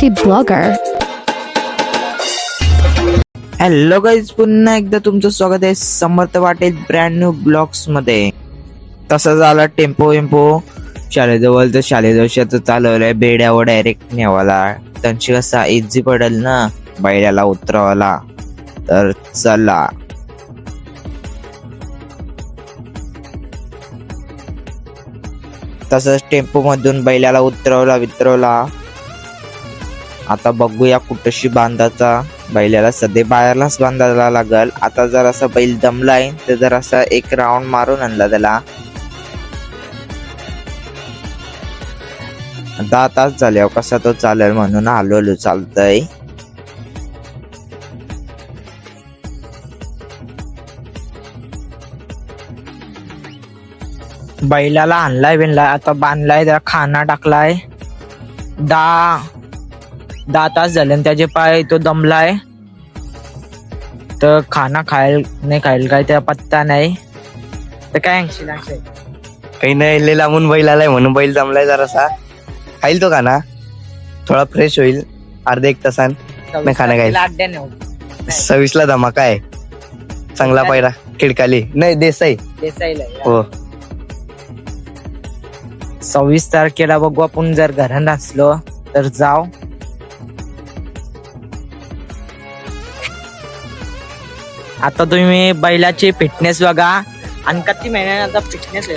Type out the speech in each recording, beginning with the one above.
Patil blogger. Hello guys पुन्हा एकदा तुमचं स्वागत आहे समर्थ वाटेल ब्रँड न्यू ब्लॉग्समध्ये. तसा झाला टेम्पो वेम्पो शाळेजवळ तर शाळेजवळ तर चालवलंय बेड्यावर डायरेक्ट नेवाला त्यांची कसा इझी पडेल ना बैलाला उतरवाला तर चला. तसंच टेम्पो मधून बैलाला उतरवला वितरवला. आता बघूया कुठशी बांधाचा बैलाला सध्या बाहेरलाच बांधायला लागल. आता जर असा बैल दमलाय तर जर असा एक राऊंड मारून आणला त्याला. दहा तास झाले कसा तो चालेल म्हणून हळूहळू चालतय. बैलाला आणलाय बिनलाय आता बांधलाय त्याला खाना टाकलाय. दहा दहा तास झाले आणि त्याचे पाय तो दमलाय. तर खाना खायला नाही खायला काय त्या पत्ता नाही. तर काय काही नाही लय लांबून बैल आलाय म्हणून बैल जमलाय जरासा. खाईल तो का ना थोडा फ्रेश होईल. अर्धा एक तासान. नाही खाणं खाईल. सव्वीसला धमाका आहे. चांगला पायरा खिडकाली. नाही देसाई. हो. सव्वीस तारखेला बघू आपण जर घरात असलो तर जाव आता तुम्ही बैलाची फिटनेस बघा. आणि किती महिन्याने आता फिटनेस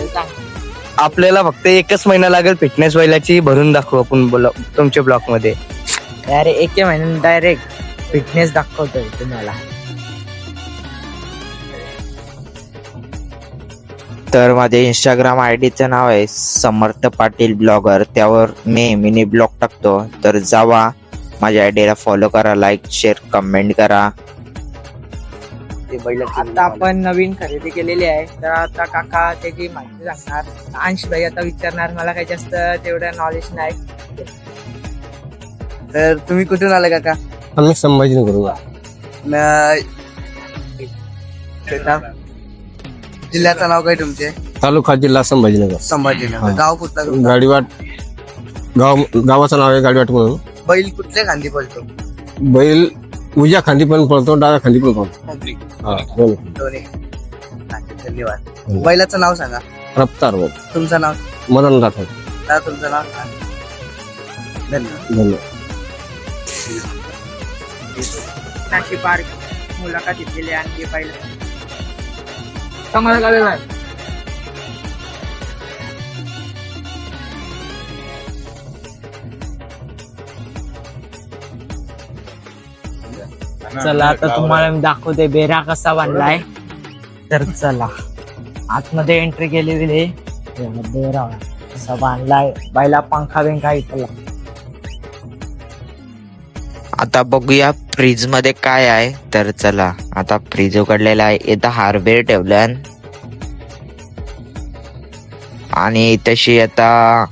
आपल्याला फक्त एकच महिना लागेल फिटनेस बैलाची. भरून दाखवू आपण बोला तुमच्या ब्लॉकमध्ये. अरे एक महिन्याने डायरेक्ट फिटनेस दाखवतोय तुम्हाला. तर माझ्या इंस्टाग्राम आय डीचं नाव आहे समर्थ पाटील ब्लॉगर त्यावर मी मिनी ब्लॉग टाकतो. तर जावा. माझ्या आयडीला फॉलो करा लाईक शेअर कमेंट करा. आता आपण नवीन खरेदी केलेली आहे. तर आता काका त्याची माहिती सांगणार. अंश भाई आता विचारणार मला काही जास्त तेवढं नॉलेज नाही. तर तुम्ही कुठून आले काका? आम्ही संभाजीनगर जिल्ह्याचं नाव काय तुमचे? तालुका जिल्हा संभाजीनगर. संभाजीनगर. गाव कुठला गाडीवाट गाव गावाचं नाव आहे गाडीवाट म्हणून. बैल कुठल्या खांदी पळतो? बैल उजव्या खांदी पण पळतो डाव्या खांदी पण पळतो हा, दोन्ही. दोन्ही. अच्छा, धन्यवाद. बैलाचं नाव सांगा. रफ्तार बघ तुमचं नाव? मदन राठोड दादा तुमचं नाव? धन्यवाद. धन्यवाद. नाशी पार्क मुलाखत घेतलेली आहे आणखी पाहिलं. आहे चला आता तुम्हाला मी दाखवते बेरा कसा बांधलाय तर चला आतमध्ये एंट्री केली गेली बेरा कसा बांधलाय बायला पंखा बिंखा इथला. आता बघूया फ्रीजमध्ये काय आहे. तर चला आता फ्रीज उघडलेला आहे. इथं हार्वेर ठेवलं आणि तशी आता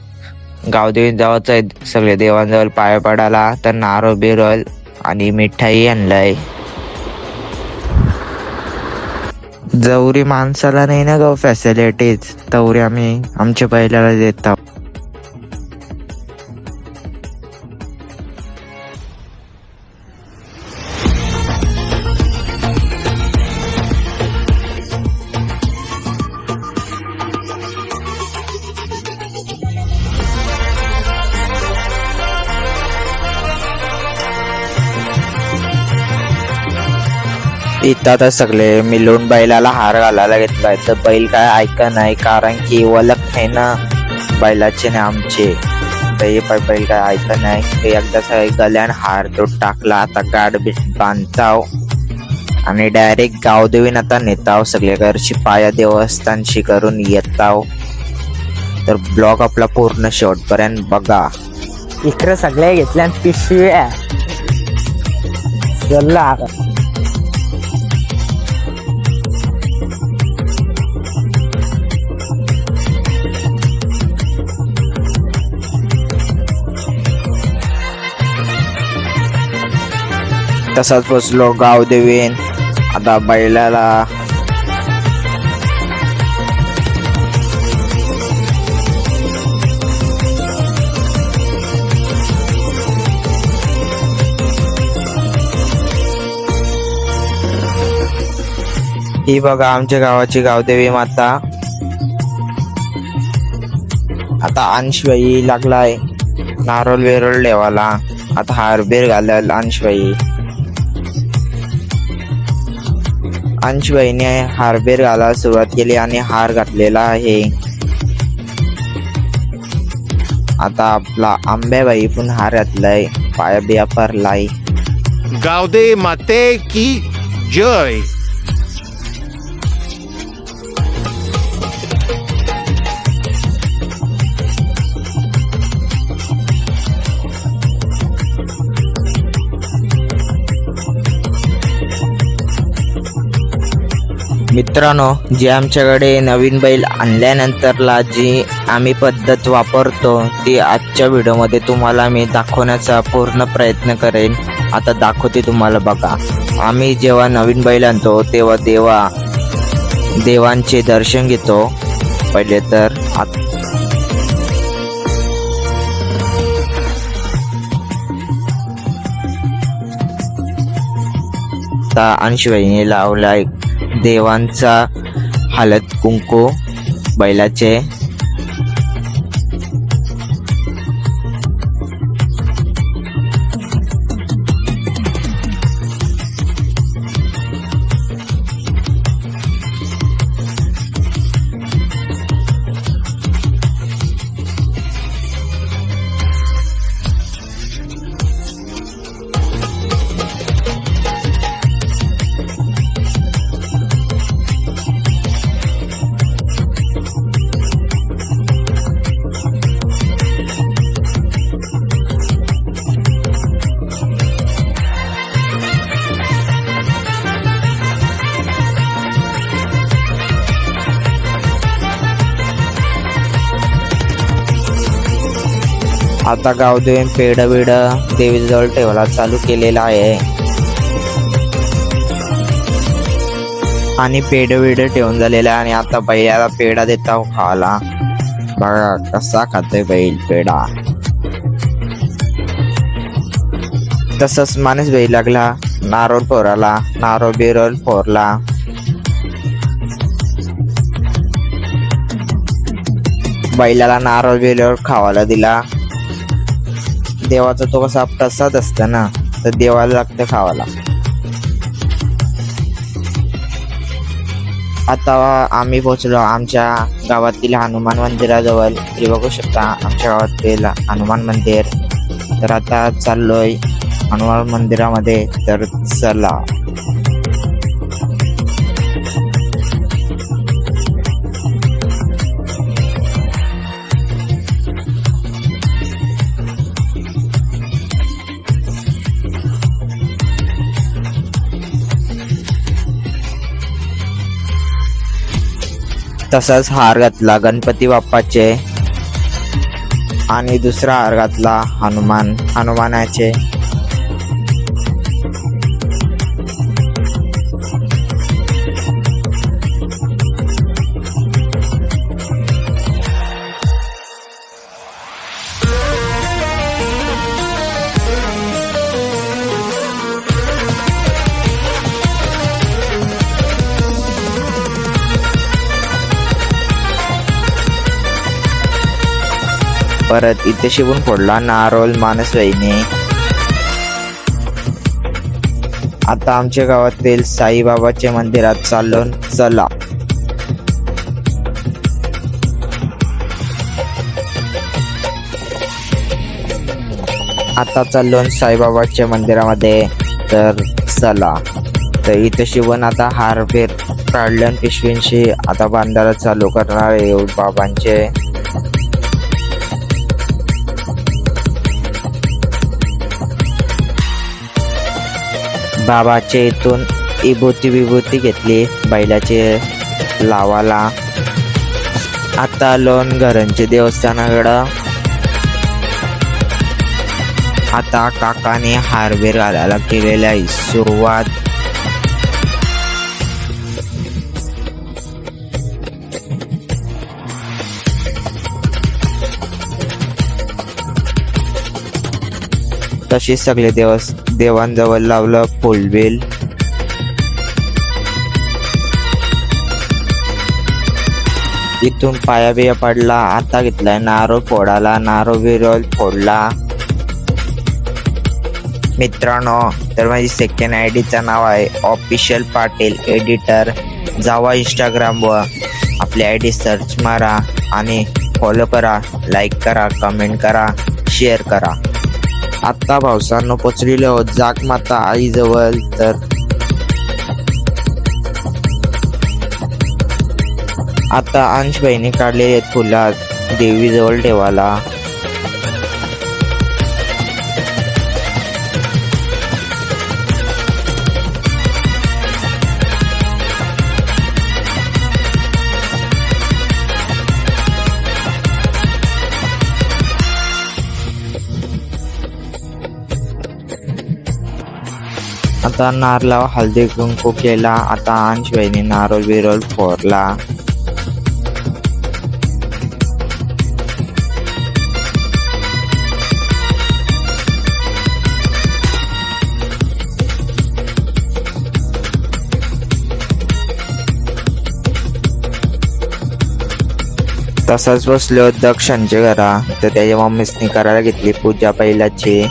गावदेवी जावाचं आहे. सगळे देवांजवळ पाया पडायला. तर नारळ बिरळ आणि मिठाई आणलाय. जवरी माणसाला नाही ना ग फॅसिलिटीज तवरी आम्ही आमच्या पहिल्याला देतो इथं तर सगळे मिळून बैलाला हार घालायला घेतलाय तर बैल काय ऐका नाही कारण की ओळख नाही ना बैलाचे ना आमचे. तर हे बैल काय ऐका नाही. एकदा सगळे गल्यान हार तो टाकला आता गाड बी बांधताव. आणि डायरेक्ट गावदेवीन आता नेताव सगळे घरची पाया देवस्थानशी करून येताव. तर ब्लॉग आपला पूर्ण शेवटपर्यंत बघा. इकडे सगळ्या घेतल्या पिशव्या तसाच बसलो गाव देवीन आता बैलाला ही बघा आमच्या गावाची गावदेवी माता आता अंशवाई लागलाय नारोल वेरोल लेवाला आता हारबीर घालायला अंशवाई अंशबाईने हारबीर घालायला सुरुवात केली आणि हार घातलेला आहे. आता आपला आंब्याबाई पण हार घातलाय पाया बिया परलाय गावदे माते की जय. मित्रांनो जे आमच्याकडे नवीन बैल आणल्यानंतरला जी आम्ही पद्धत वापरतो ती आजच्या व्हिडिओमध्ये तुम्हाला मी दाखवण्याचा पूर्ण प्रयत्न करेन. आता दाखवते तुम्हाला बघा. आम्ही जेव्हा नवीन बैल आणतो तेव्हा देवा देवांचे दर्शन घेतो. पहिले तर आत- आता लावला लावलाय देवांचा हळद कुंकू बैलाचे आता गावदेवी पेढ बिड देवीजवळ ठेवायला चालू केलेला आहे. आणि पेढ बिड ठेवून झालेलं आहे आणि आता बैलाला पेढा देता हो खायला. बघा कसा खातोय बैल पेढा. तसंच माणूस बैल लागला नारोल फोराला नारो बिरोल फोरला. बैलाला नारळ बिरळ खावायला दिला. देवाचा तो कसा प्रसाद असतो ना तर देवाला लागतं खावाला. आता आम्ही पोहोचलो आमच्या गावातील हनुमान मंदिराजवळ. हे बघू शकता आमच्या गावातील हनुमान मंदिर. तर आता चाललोय हनुमान मंदिरामध्ये. तर चला. तसाच हार घातला गणपती बाप्पाचे आणि दुसरा हार घातला हनुमान हनुमानाचे. परत इथे शिवून फोडला नारोल मानसबाईने आता आमच्या गावातील साईबाबाच्या मंदिरात चाललो चला. आता चाललो साईबाबाच्या मंदिरामध्ये तर चला. तर इथे शिवण आता हार फेर काढलं पिशवींशी आता बांधायला चालू करणार आहे बाबांचे. बाबाच्या इथून विभूती विभूती घेतली. बैलाचे लावाला. आता लोन घरांचे देवस्थानाकडं. आता काकाने हारवेर घालायला केलेली आहे. सुरुवात तसेच सगळे देवस देवांजवळ लावलं फुलबिल इथून पाया बिया पडला आता घेतलाय नारो फोडाला नारो विरोल फोडला. मित्रांनो तर माझी सेकंड आय डीचं नाव आहे ऑफिशियल पाटील एडिटर जावा इंस्टाग्रामवर आपली आय डी सर्च मारा आणि फॉलो करा लाईक करा कमेंट करा शेअर करा. आत्ता पावसानं पोचलेलो आहोत. जाग माता आईजवळ तर. आता अंशबाईने बहिणी काढलेले आहेत फुलात देवीजवळ ठेवायला. आता नारला हळदी कुंकू केला. आता अंश नारळ नारोल बिरोल फोरला तसंच बसलो दक्षांच्या घरा. तर त्याच्या मम्मीसनी करायला घेतली पूजा पहिल्याची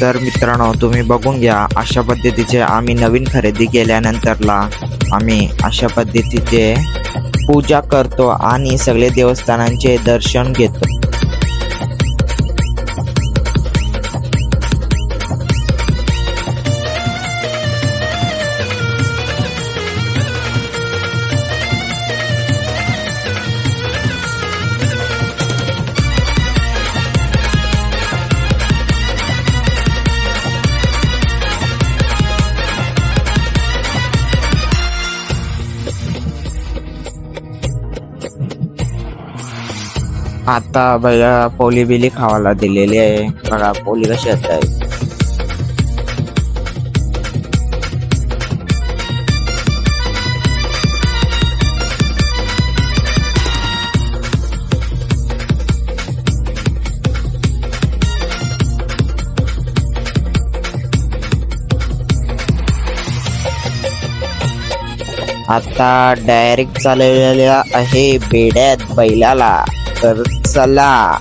तर मित्रांनो तुम्ही बघून घ्या अशा पद्धतीचे आम्ही नवीन खरेदी केल्यानंतरला आम्ही अशा पद्धतीचे पूजा करतो आणि सगळे देवस्थानांचे दर्शन घेतो. आता भैया पोली बिली खावायला दिलेली आहे. बघा पोली कशी येत आहे. आता डायरेक्ट चालवलेला आहे बेड्यात बैलाला. तर चला.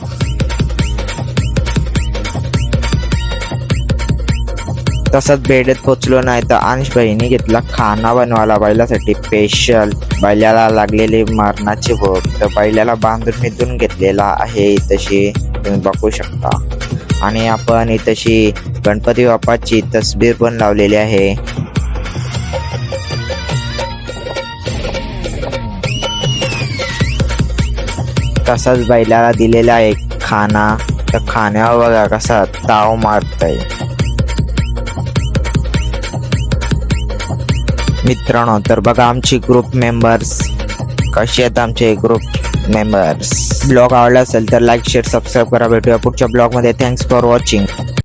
तसंच बेडेत पोचलो नाही तर अंश बहिणी घेतला खाना बनवायला बैलासाठी स्पेशल बैलाला लागलेले मरणाचे भोग. तर बैलाला बांधून मिधून घेतलेला आहे तशी तुम्ही बघू शकता. आणि आपण इथशी गणपती बाप्पाची तस्बीर पण लावलेली आहे. तसाच बैलाला दिलेला आहे? खाना. तर खाण्यावर बघा कसा ताव मारतय. मित्रांनो तर बघा आमची ग्रुप मेंबर्स कशी आहेत आमचे ग्रुप मेंबर्स ब्लॉग आवडला असेल तर लाईक शेअर सबस्क्राईब करा. भेटूया पुढच्या ब्लॉगमध्ये थँक्स फॉर वॉचिंग